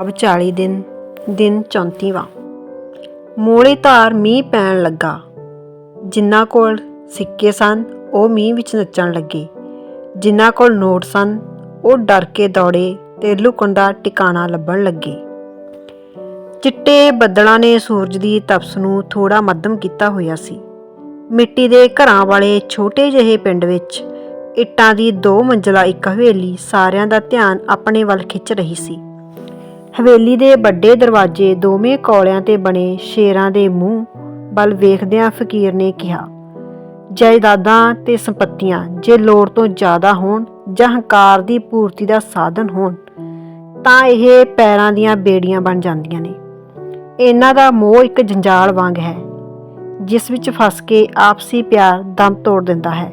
ਅਬ 40 ਦਿਨ ਦਿਨ 34ਵਾਂ ਮੋੜੇ ਧਾਰ ਮੀਂਹ ਪੈਣ ਲੱਗਾ। ਜਿਨ੍ਹਾਂ ਕੋਲ ਸਿੱਕੇ ਸਨ, ਉਹ ਮੀਂਹ ਵਿੱਚ ਨੱਚਣ ਲੱਗੇ। ਜਿਨ੍ਹਾਂ ਕੋਲ ਨੋਟ ਸਨ, ਉਹ ਡਰ ਕੇ ਦੌੜੇ ਤੇ ਲੁਕਣ ਦਾ ਟਿਕਾਣਾ ਲੱਭਣ ਲੱਗੇ। ਚਿੱਟੇ ਬੱਦਲਾਂ ਨੇ ਸੂਰਜ ਦੀ ਤਪਸ਼ ਨੂੰ ਥੋੜਾ ਮੱਧਮ ਕੀਤਾ ਹੋਇਆ ਸੀ। ਮਿੱਟੀ ਦੇ ਘਰਾਂ ਵਾਲੇ ਛੋਟੇ ਜਿਹੇ ਪਿੰਡ ਵਿੱਚ ਇੱਟਾਂ ਦੀ ਦੋ ਮੰਜ਼ਲਾ ਇੱਕ ਹਵੇਲੀ ਸਾਰਿਆਂ ਦਾ ਧਿਆਨ ਆਪਣੇ ਵੱਲ ਖਿੱਚ ਰਹੀ ਸੀ। ਹਵੇਲੀ ਦੇ ਵੱਡੇ ਦਰਵਾਜ਼ੇ ਦੋਵੇਂ ਕੌਲਿਆਂ ਤੇ ਬਣੇ ਸ਼ੇਰਾਂ ਦੇ ਮੂੰਹ ਵੱਲ ਵੇਖਦਿਆਂ ਫਕੀਰ ਨੇ ਕਿਹਾ, ਜਾਇਦਾਦਾਂ ਤੇ ਸੰਪਤੀਆਂ ਜੇ ਲੋੜ ਤੋਂ ਜ਼ਿਆਦਾ ਹੋਣ ਜਾਂ ਹੰਕਾਰ ਦੀ ਪੂਰਤੀ ਦਾ ਸਾਧਨ ਹੋਣ, ਤਾਂ ਇਹ ਪੈਰਾਂ ਦੀਆਂ ਬੇੜੀਆਂ ਬਣ ਜਾਂਦੀਆਂ ਨੇ। ਇਹਨਾਂ ਦਾ ਮੋਹ ਇੱਕ ਜੰਜਾਲ ਵਾਂਗ ਹੈ, ਜਿਸ ਵਿੱਚ ਫਸ ਕੇ ਆਪਸੀ ਪਿਆਰ ਦਮ ਤੋੜ ਦਿੰਦਾ ਹੈ।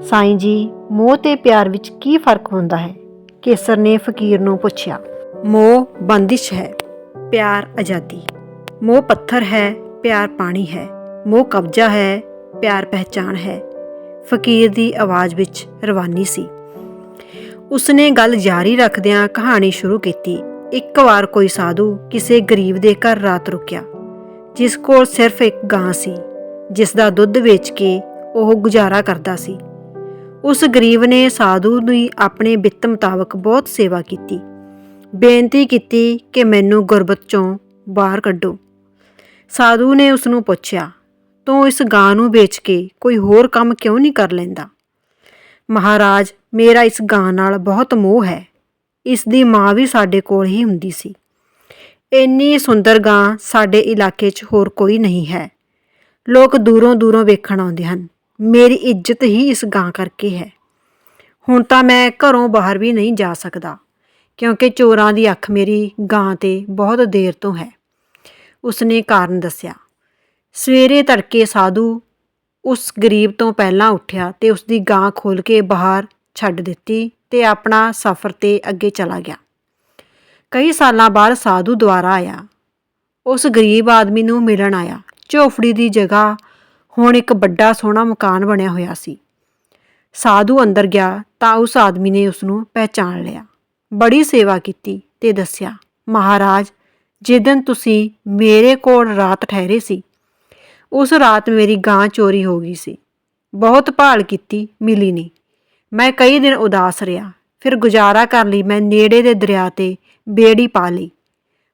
ਸਾਈਂ ਜੀ, ਮੋਹ ਤੇ ਪਿਆਰ ਵਿੱਚ ਕੀ ਫ਼ਰਕ ਹੁੰਦਾ ਹੈ? ਕੇਸਰ ਨੇ ਫਕੀਰ ਨੂੰ ਪੁੱਛਿਆ। ਮੋਹ ਬੰਦਿਸ਼ ਹੈ, ਪਿਆਰ ਆਜ਼ਾਦੀ। ਮੋਹ ਪੱਥਰ ਹੈ, ਪਿਆਰ ਪਾਣੀ ਹੈ। ਮੋਹ ਕਬਜ਼ਾ ਹੈ, ਪਿਆਰ ਪਹਿਚਾਨ ਹੈ। ਫਕੀਰ ਦੀ ਆਵਾਜ਼ ਵਿੱਚ ਰਵਾਨੀ ਸੀ। ਉਸਨੇ ਗੱਲ ਜਾਰੀ ਰੱਖਦਿਆਂ ਕਹਾਣੀ ਸ਼ੁਰੂ ਕੀਤੀ। ਇੱਕ ਵਾਰ ਕੋਈ ਸਾਧੂ ਕਿਸੇ ਗਰੀਬ ਦੇ ਘਰ ਰਾਤ ਰੁਕਿਆ, ਜਿਸ ਕੋਲ ਸਿਰਫ ਇੱਕ ਗਾਂ ਸੀ ਜਿਸ ਦਾ ਦੁੱਧ ਵੇਚ ਕੇ ਉਹ ਗੁਜ਼ਾਰਾ ਕਰਦਾ ਸੀ। ਉਸ ਗਰੀਬ ਨੇ ਸਾਧੂ ਦੀ ਆਪਣੇ ਵਿੱਤ ਮੁਤਾਬਕ ਬਹੁਤ ਸੇਵਾ ਕੀਤੀ। ਬੇਨਤੀ ਕੀਤੀ ਕਿ ਮੈਨੂੰ ਗੁਰਬਤ ਚੋਂ ਬਾਹਰ ਕੱਢੋ। ਸਾਧੂ ਨੇ ਉਸ ਨੂੰ ਪੁੱਛਿਆ, ਤੂੰ ਇਸ ਗਾਂ ਨੂੰ ਵੇਚ ਕੇ ਕੋਈ ਹੋਰ ਕੰਮ ਕਿਉਂ ਨਹੀਂ ਕਰ ਲੈਂਦਾ? ਮਹਾਰਾਜ, ਮੇਰਾ ਇਸ ਗਾਂ ਨਾਲ ਬਹੁਤ ਮੋਹ ਹੈ। ਇਸ ਦੀ ਮਾਂ ਵੀ ਸਾਡੇ ਕੋਲ ਹੀ ਹੁੰਦੀ ਸੀ। ਇੰਨੀ ਸੁੰਦਰ ਗਾਂ ਸਾਡੇ ਇਲਾਕੇ 'ਚ ਹੋਰ ਕੋਈ ਨਹੀਂ ਹੈ। ਲੋਕ ਦੂਰੋਂ ਦੂਰੋਂ ਵੇਖਣ ਆਉਂਦੇ ਹਨ। ਮੇਰੀ ਇੱਜ਼ਤ ਹੀ ਇਸ ਗਾਂ ਕਰਕੇ ਹੈ। ਹੁਣ ਤਾਂ ਮੈਂ ਘਰੋਂ ਬਾਹਰ ਵੀ ਨਹੀਂ ਜਾ ਸਕਦਾ। ਕਿਉਂਕਿ ਚੋਰਾਂ ਦੀ ਅੱਖ ਮੇਰੀ ਗਾਂ ਤੇ ਬਹੁਤ ਦੇਰ ਤੋਂ ਹੈ। ਉਸਨੇ ਕਾਰਨ ਦੱਸਿਆ, ਸਵੇਰੇ ਤੜਕੇ ਸਾਧੂ ਉਸ ਗਰੀਬ ਤੋਂ ਪਹਿਲਾਂ ਉੱਠਿਆ ਤੇ ਉਸਦੀ ਗਾਂ ਖੋਲ ਕੇ ਬਾਹਰ ਛੱਡ ਦਿੱਤੀ ਤੇ ਆਪਣਾ ਸਫ਼ਰ ਤੇ ਅੱਗੇ ਚਲਾ ਗਿਆ। ਕਈ ਸਾਲਾਂ ਬਾਅਦ ਸਾਧੂ ਦੁਆਰਾ ਆਇਆ। ਉਸ ਗਰੀਬ ਆਦਮੀ ਨੂੰ ਮਿਲਣ ਆਇਆ। ਝੋਫੜੀ ਦੀ ਜਗ੍ਹਾ ਹੁਣ ਇੱਕ ਵੱਡਾ ਸੋਹਣਾ ਮਕਾਨ ਬਣਿਆ ਹੋਇਆ ਸੀ। ਸਾਧੂ ਅੰਦਰ ਗਿਆ ਤਾਂ ਉਸ ਆਦਮੀ ਨੇ ਉਸ ਨੂੰ ਪਹਿਚਾਨ ਲਿਆ। ਬੜੀ ਸੇਵਾ ਕੀਤੀ ਤੇ ਦੱਸਿਆ, ਮਹਾਰਾਜ ਜਿੱਦਨ ਤੁਸੀਂ ਮੇਰੇ ਕੋਲ ਰਾਤ ਠਹਿਰੇ ਸੀ, ਉਸ ਰਾਤ ਮੇਰੀ ਗਾਂ ਚੋਰੀ ਹੋ ਗਈ ਸੀ। ਬਹੁਤ ਭਾਲ ਕੀਤੀ, ਮਿਲੀ ਨਹੀਂ। ਮੈਂ ਕਈ ਦਿਨ ਉਦਾਸ ਰਿਹਾ। ਫਿਰ ਗੁਜ਼ਾਰਾ ਕਰਨ ਲਈ, ਮੈਂ ਨੇੜੇ ਦੇ ਦਰਿਆ ਤੇ ਬੇੜੀ ਪਾ ਲਈ।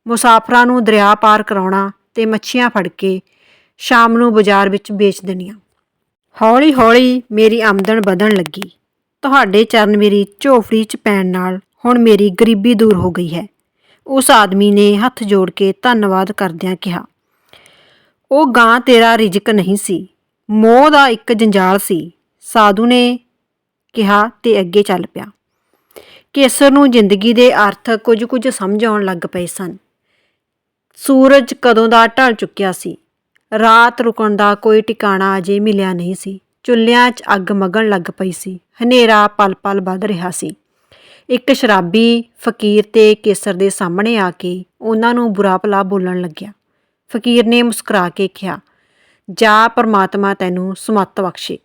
ਮੁਸਾਫਰਾਂ ਨੂੰ ਦਰਿਆ ਪਾਰ ਕਰਾਉਣਾ ਤੇ ਮੱਛੀਆਂ ਫੜ ਕੇ ਸ਼ਾਮ ਨੂੰ ਬਾਜ਼ਾਰ ਵਿੱਚ ਵੇਚ ਦੇਣੀਆਂ। ਹੌਲੀ-ਹੌਲੀ ਮੇਰੀ ਆਮਦਨ ਵਧਣ ਲੱਗੀ। ਤੁਹਾਡੇ ਚਰਨ ਮੇਰੀ ਝੋਫੜੀ 'ਚ ਪੈਣ ਨਾਲ ਹੁਣ ਮੇਰੀ ਗਰੀਬੀ ਦੂਰ ਹੋ ਗਈ ਹੈ। ਉਸ ਆਦਮੀ ਨੇ ਹੱਥ ਜੋੜ ਕੇ ਧੰਨਵਾਦ ਕਰਦਿਆਂ ਕਿਹਾ, ਉਹ ਗਾਂ ਤੇਰਾ ਰਿਜਕ ਨਹੀਂ ਸੀ, ਮੋਹ ਦਾ ਇੱਕ ਜੰਜਾਲ ਸੀ। ਸਾਧੂ ਨੇ ਕਿਹਾ ਤੇ ਅੱਗੇ ਚੱਲ ਪਿਆ। ਕੇਸਰ ਨੂੰ ਜ਼ਿੰਦਗੀ ਦੇ ਅਰਥ ਕੁਝ ਕੁਝ ਸਮਝ ਆਉਣ ਲੱਗ ਪਏ ਸਨ। ਸੂਰਜ ਕਦੋਂ ਦਾ ਢਲ ਚੁੱਕਿਆ ਸੀ? ਰਾਤ ਰੁਕਣ ਦਾ ਕੋਈ ਟਿਕਾਣਾ ਅਜੇ ਮਿਲਿਆ ਨਹੀਂ ਸੀ। ਚੁੱਲ੍ਹਿਆਂ 'ਚ ਅੱਗ ਮਗਣ ਲੱਗ ਪਈ ਸੀ। ਹਨੇਰਾ ਪਲ-ਪਲ ਵੱਧ ਰਿਹਾ ਸੀ। ਇੱਕ ਸ਼ਰਾਬੀ ਫਕੀਰ ਤੇ ਕੇਸਰ ਦੇ ਸਾਹਮਣੇ ਆ ਕੇ ਉਹਨਾਂ ਨੂੰ ਬੁਰਾ ਭਲਾ ਬੋਲਣ ਲੱਗਿਆ। ਫਕੀਰ ਨੇ ਮੁਸਕਰਾ ਕੇ ਕਿਹਾ, ਜਾ ਪਰਮਾਤਮਾ ਤੈਨੂੰ ਸਮੱਤ ਬਖਸ਼ੇ।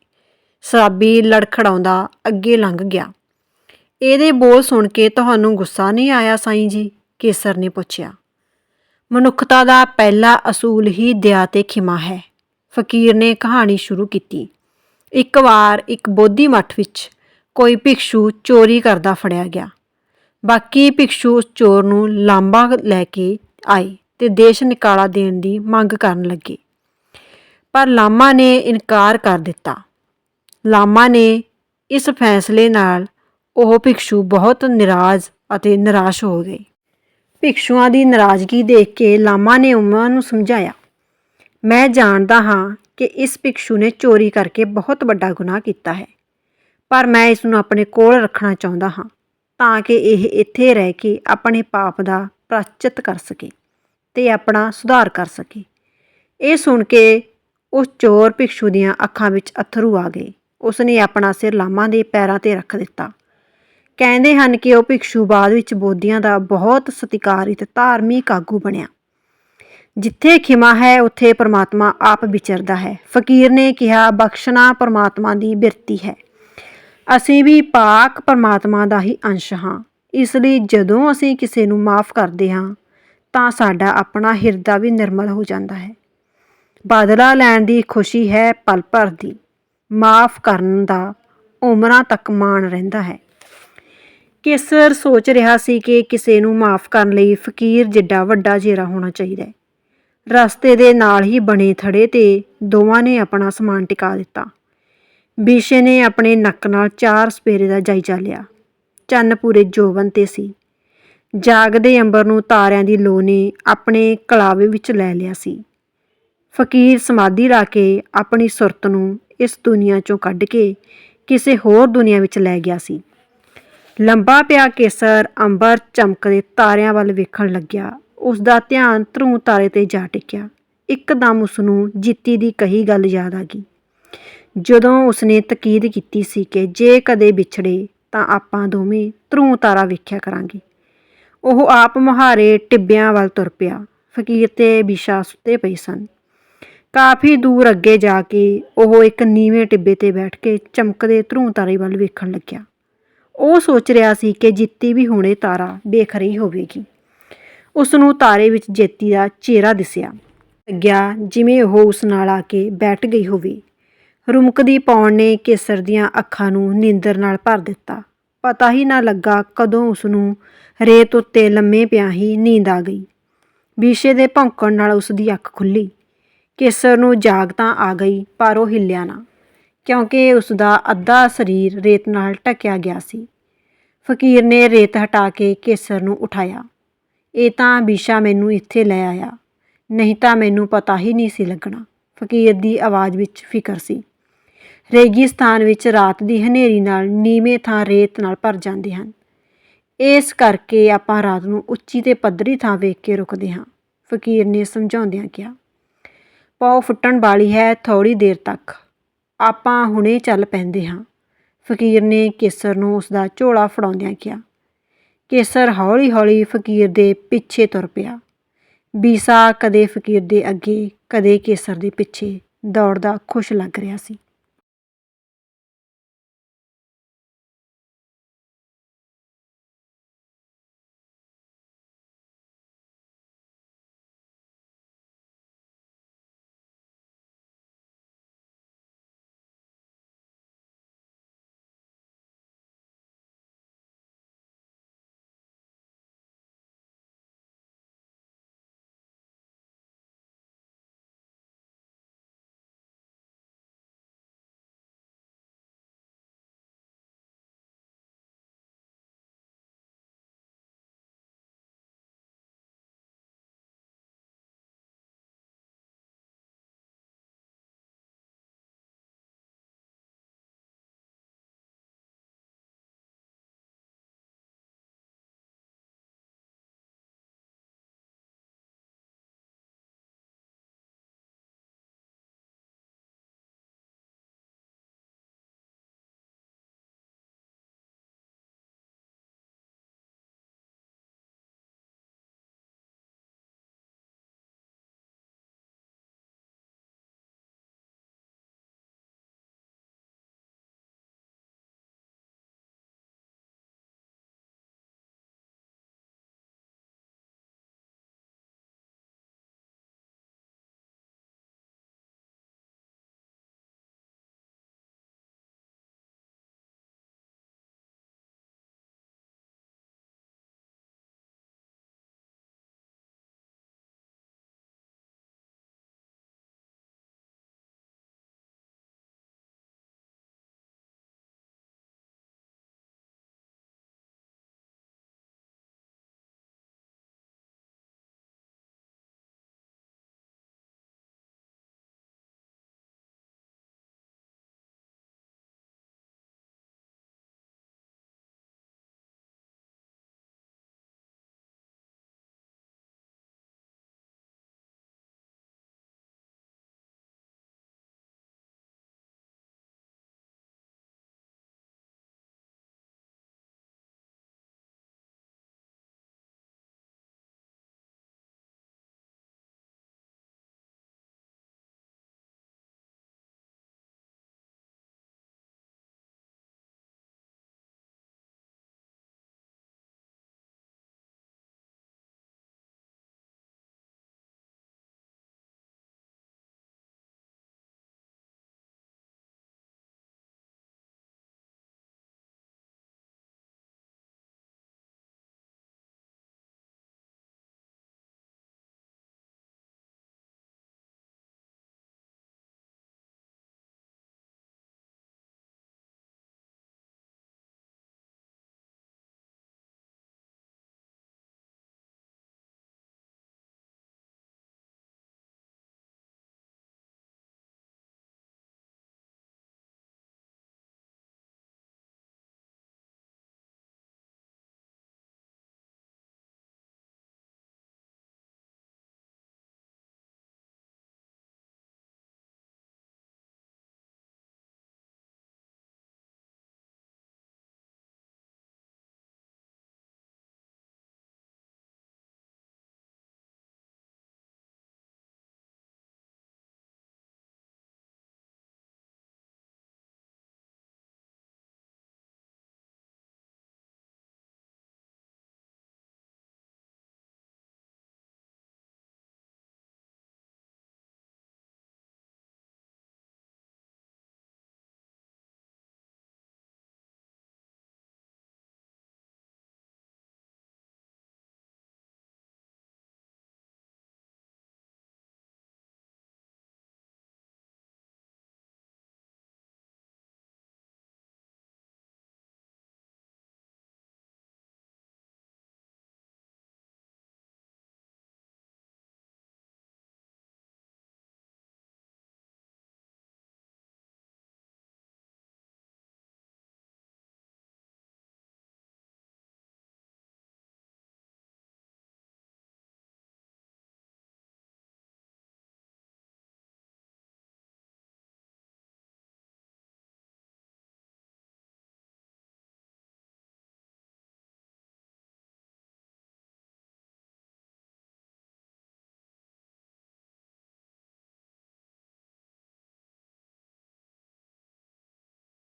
ਸ਼ਰਾਬੀ ਲੜਖੜਾਉਂਦਾ ਅੱਗੇ ਲੰਘ ਗਿਆ। ਇਹਦੇ ਬੋਲ ਸੁਣ ਕੇ ਤੁਹਾਨੂੰ ਗੁੱਸਾ ਨਹੀਂ ਆਇਆ ਸਾਈਂ ਜੀ? ਕੇਸਰ ਨੇ ਪੁੱਛਿਆ। ਮਨੁੱਖਤਾ ਦਾ ਪਹਿਲਾ ਅਸੂਲ ਹੀ ਦਇਆ ਤੇ ਖਿਮਾ ਹੈ। ਫਕੀਰ ਨੇ ਕਹਾਣੀ ਸ਼ੁਰੂ ਕੀਤੀ। ਇੱਕ ਵਾਰ ਇੱਕ ਬੋਧੀ ਮੱਠ ਵਿੱਚ ਕੋਈ ਭਿਕਸ਼ੂ ਚੋਰੀ ਕਰਦਾ ਫੜਿਆ ਗਿਆ। ਬਾਕੀ ਭਿਕਸ਼ੂ ਉਸ ਚੋਰ ਨੂੰ ਲਾਂਬਾ ਲੈ ਕੇ ਆਏ ਤੇ ਦੇਸ਼ ਨਿਕਾਲਾ ਦੇਣ ਦੀ ਮੰਗ ਕਰਨ ਲੱਗੇ। ਪਰ ਲਾਮਾ ਨੇ ਇਨਕਾਰ ਕਰ ਦਿੱਤਾ। ਲਾਮਾ ਨੇ ਇਸ ਫੈਸਲੇ ਨਾਲ ਉਹ ਭਿਕਸ਼ੂ ਬਹੁਤ ਨਿਰਾਜ਼ ਅਤੇ ਨਿਰਾਸ਼ ਹੋ ਗਏ। ਭਿਕਸ਼ੂਆਂ ਦੀ ਨਾਰਾਜ਼ਗੀ ਦੇਖ ਕੇ ਲਾਮਾ ਨੇ ਉਹਨਾਂ ਨੂੰ ਸਮਝਾਇਆ, ਮੈਂ ਜਾਣਦਾ ਹਾਂ ਕਿ ਇਸ ਭਿਕਸ਼ੂ ਨੇ ਚੋਰੀ ਕਰਕੇ ਬਹੁਤ ਵੱਡਾ ਗੁਨਾਹ ਕੀਤਾ ਹੈ। ਪਰ ਮੈਂ ਇਸ ਨੂੰ ਆਪਣੇ ਕੋਲ ਰੱਖਣਾ ਚਾਹੁੰਦਾ ਹਾਂ ਤਾਂ ਕਿ ਇਹ ਇੱਥੇ ਰਹਿ ਕੇ ਆਪਣੇ ਪਾਪ ਦਾ ਪ੍ਰਾਚਿਤ ਕਰ ਸਕੇ ਤੇ ਆਪਣਾ ਸੁਧਾਰ ਕਰ ਸਕੇ। ਇਹ ਸੁਣ ਕੇ ਉਸ ਚੋਰ ਭਿਕਸ਼ੂ ਦੀਆਂ ਅੱਖਾਂ ਵਿੱਚ ਅਥਰੂ ਆ ਗਏ। ਉਸਨੇ ਆਪਣਾ ਸਿਰ ਲਾਮਾ ਦੇ ਪੈਰਾਂ ਤੇ ਰੱਖ ਦਿੱਤਾ। ਕਹਿੰਦੇ ਹਨ ਕਿ ਉਹ ਭਿਕਸ਼ੂ ਬਾਅਦ ਵਿੱਚ ਬੋਧੀਆਂ ਦਾ ਬਹੁਤ ਸਤਿਕਾਰਿਤ ਧਾਰਮਿਕ ਆਗੂ ਬਣਿਆ। ਜਿੱਥੇ ਖਿਮਾ ਹੈ, ਉੱਥੇ ਪਰਮਾਤਮਾ ਆਪ ਵਿਚਰਦਾ ਹੈ। ਫਕੀਰ ਨੇ ਕਿਹਾ, ਬਖਸ਼ਣਾ ਪਰਮਾਤਮਾ ਦੀ ਬਿਰਤੀ ਹੈ। ਅਸੀਂ ਵੀ ਪਾਕ ਪਰਮਾਤਮਾ ਦਾ ਹੀ ਅੰਸ਼ ਹਾਂ। ਇਸ ਲਈ ਜਦੋਂ ਅਸੀਂ ਕਿਸੇ ਨੂੰ ਮਾਫ ਕਰਦੇ ਹਾਂ, ਤਾਂ ਸਾਡਾ ਆਪਣਾ ਹਿਰਦਾ ਵੀ ਨਿਰਮਲ ਹੋ ਜਾਂਦਾ ਹੈ। ਬਦਲਾ ਲੈਣ ਦੀ ਖੁਸ਼ੀ ਹੈ ਪਲ ਭਰ ਦੀ। ਮਾਫ ਕਰਨ ਦਾ ਉਮਰਾਂ ਤੱਕ ਮਾਣ ਰਹਿੰਦਾ ਹੈ। ਕੇਸਰ ਸੋਚ ਰਿਹਾ ਸੀ ਕਿ ਕਿਸੇ ਨੂੰ ਮਾਫ ਕਰਨ ਲਈ ਫਕੀਰ ਜਿੱਡਾ ਵੱਡਾ ਜ਼ੇਰਾ ਹੋਣਾ ਚਾਹੀਦਾ ਹੈ। ਰਸਤੇ ਦੇ ਨਾਲ ਹੀ ਬਣੇ ਥੜੇ ਤੇ ਦੋਵਾਂ ਨੇ ਆਪਣਾ ਸਮਾਨ ਟਿਕਾ ਦਿੱਤਾ। ਬੀਸ਼ੇ ਨੇ ਆਪਣੇ ਨੱਕ ਨਾਲ ਚਾਰ ਸਪੇਰੇ ਦਾ ਜਾਇਜ਼ਾ ਲਿਆ। ਚੰਨ ਪੂਰੇ ਜੋਵਨ ਤੇ ਸੀ। ਜਾਗਦੇ ਅੰਬਰ ਨੂੰ ਤਾਰਿਆਂ ਦੀ ਲੋ ਨੇ ਆਪਣੇ ਕਲਾਵੇ ਵਿੱਚ ਲੈ ਲਿਆ ਸੀ। ਫਕੀਰ ਸਮਾਧੀ ਲਾ ਕੇ ਆਪਣੀ ਸੁਰਤ ਨੂੰ ਇਸ ਦੁਨੀਆ ਚੋਂ ਕੱਢ ਕੇ ਕਿਸੇ ਹੋਰ ਦੁਨੀਆ ਵਿੱਚ ਲੈ ਗਿਆ ਸੀ। ਲੰਬਾ ਪਿਆ ਕੇਸਰ ਅੰਬਰ ਚਮਕਦੇ ਤਾਰਿਆਂ ਵੱਲ ਵੇਖਣ ਲੱਗਿਆ। ਉਸ ਦਾ ਧਿਆਨ ਧਰੂ ਤਾਰੇ ਤੇ ਜਾ ਟਿਕਿਆ। ਇੱਕਦਮ ਉਸ ਨੂੰ ਜੀਤੀ ਦੀ ਕਹੀ ਗੱਲ ਯਾਦ ਆ ਗਈ। ਜਦੋਂ ਉਸਨੇ ਤਕੀਦ ਕੀਤੀ ਸੀ ਕਿ ਜੇ ਕਦੇ ਵਿਛੜੇ ਤਾਂ ਆਪਾਂ ਦੋਵੇਂ ਧਰੂ ਤਾਰਾ ਵੇਖਿਆ ਕਰਾਂਗੇ। ਉਹ ਆਪ ਮੁਹਾਰੇ ਟਿੱਬਿਆਂ ਵੱਲ ਤੁਰ ਪਿਆ। ਫਕੀਰ ਤੇ ਵਿਸ਼ਾ ਸੁੱਤੇ ਪਏ ਸਨ। ਕਾਫੀ ਦੂਰ ਅੱਗੇ ਜਾ ਕੇ ਉਹ ਇੱਕ ਨੀਵੇਂ ਟਿੱਬੇ ਤੇ ਬੈਠ ਕੇ ਚਮਕਦੇ ਧਰੂ ਤਾਰੇ ਵੱਲ ਵੇਖਣ ਲੱਗਿਆ। ਉਹ ਸੋਚ ਰਿਹਾ ਸੀ ਕਿ ਜਿੱਤੀ ਵੀ ਹੁਣੇ ਤਾਰਾ ਵੇਖ ਰਹੀ ਹੋਵੇਗੀ। ਉਸ ਨੂੰ ਤਾਰੇ ਵਿੱਚ ਜੇਤੀ ਦਾ ਚਿਹਰਾ ਦਿਸਿਆ। ਲੱਗਿਆ ਜਿਵੇਂ ਉਹ ਉਸ ਨਾਲ ਆ ਕੇ ਬੈਠ ਗਈ ਹੋਵੇ। ਰੁਮਕਦੀ ਪੌਣ ਨੇ ਕੇਸਰ ਦੀਆਂ ਅੱਖਾਂ ਨੂੰ ਨੀਂਦਰ ਨਾਲ ਭਰ ਦਿੱਤਾ। ਪਤਾ ਹੀ ਨਾ ਲੱਗਾ ਕਦੋਂ ਉਸ ਨੂੰ ਰੇਤ ਉੱਤੇ ਲੰਮੇ ਪਿਆ ਹੀ ਨੀਂਦ ਆ ਗਈ। ਬੀਸ਼ੇ ਦੇ ਭੌਂਕਣ ਨਾਲ ਉਸ ਦੀ ਅੱਖ ਖੁੱਲੀ ਕੇਸਰ ਨੂੰ ਜਾਗ ਤਾਂ ਆ ਗਈ, ਪਰ ਉਹ ਹਿੱਲਿਆ ਨਾ, ਕਿਉਂਕਿ ਉਸ ਦਾ ਅੱਧਾ ਸਰੀਰ ਰੇਤ ਨਾਲ ਢਕਿਆ ਗਿਆ ਸੀ। ਫਕੀਰ ਨੇ ਰੇਤ ਹਟਾ ਕੇ ਕੇਸਰ ਨੂੰ ਉਠਾਇਆ। ਇਹ ਤਾਂ ਬੀਸ਼ਾ ਮੈਨੂੰ ਇੱਥੇ ਲੈ ਆਇਆ, ਨਹੀਂ ਤਾਂ ਮੈਨੂੰ ਪਤਾ ਹੀ ਨਹੀਂ ਸੀ ਲੱਗਣਾ, ਫਕੀਰ ਦੀ ਆਵਾਜ਼ ਵਿੱਚ ਫਿਕਰ ਸੀ। ਰੇਗਿਸਤਾਨ ਵਿੱਚ ਰਾਤ ਦੀ ਹਨੇਰੀ ਨਾਲ ਨੀਵੇਂ ਥਾਂ ਰੇਤ ਨਾਲ ਭਰ ਜਾਂਦੇ ਹਨ। ਇਸ ਕਰਕੇ ਆਪਾਂ ਰਾਤ ਨੂੰ ਉੱਚੀ ਤੇ ਪੱਧਰੀ ਥਾਂ ਵੇਖ ਕੇ ਰੁਕਦੇ ਹਾਂ, ਫਕੀਰ ਨੇ ਸਮਝਾਉਂਦਿਆਂ ਕਿਹਾ। ਪੌ ਫੁੱਟਣ ਵਾਲੀ ਹੈ ਥੋੜੀ ਦੇਰ ਤੱਕ। ਆਪਾਂ ਹੁਣੇ ਚੱਲ ਪੈਂਦੇ ਹਾਂ, ਫਕੀਰ ਨੇ ਕੇਸਰ ਨੂੰ ਉਸ ਦਾ ਝੋਲਾ ਫੜਾਉਂਦਿਆਂ ਕਿਹਾ। ਕੇਸਰ ਹੌਲੀ-ਹੌਲੀ ਫਕੀਰ ਦੇ ਪਿੱਛੇ ਤੁਰ ਪਿਆ। ਬੀਸਾ ਕਦੇ ਫਕੀਰ ਦੇ ਅੱਗੇ, ਕਦੇ ਕੇਸਰ ਦੇ ਪਿੱਛੇ, ਦੌੜਦਾ ਖੁਸ਼ ਲੱਗ ਰਿਹਾ ਸੀ।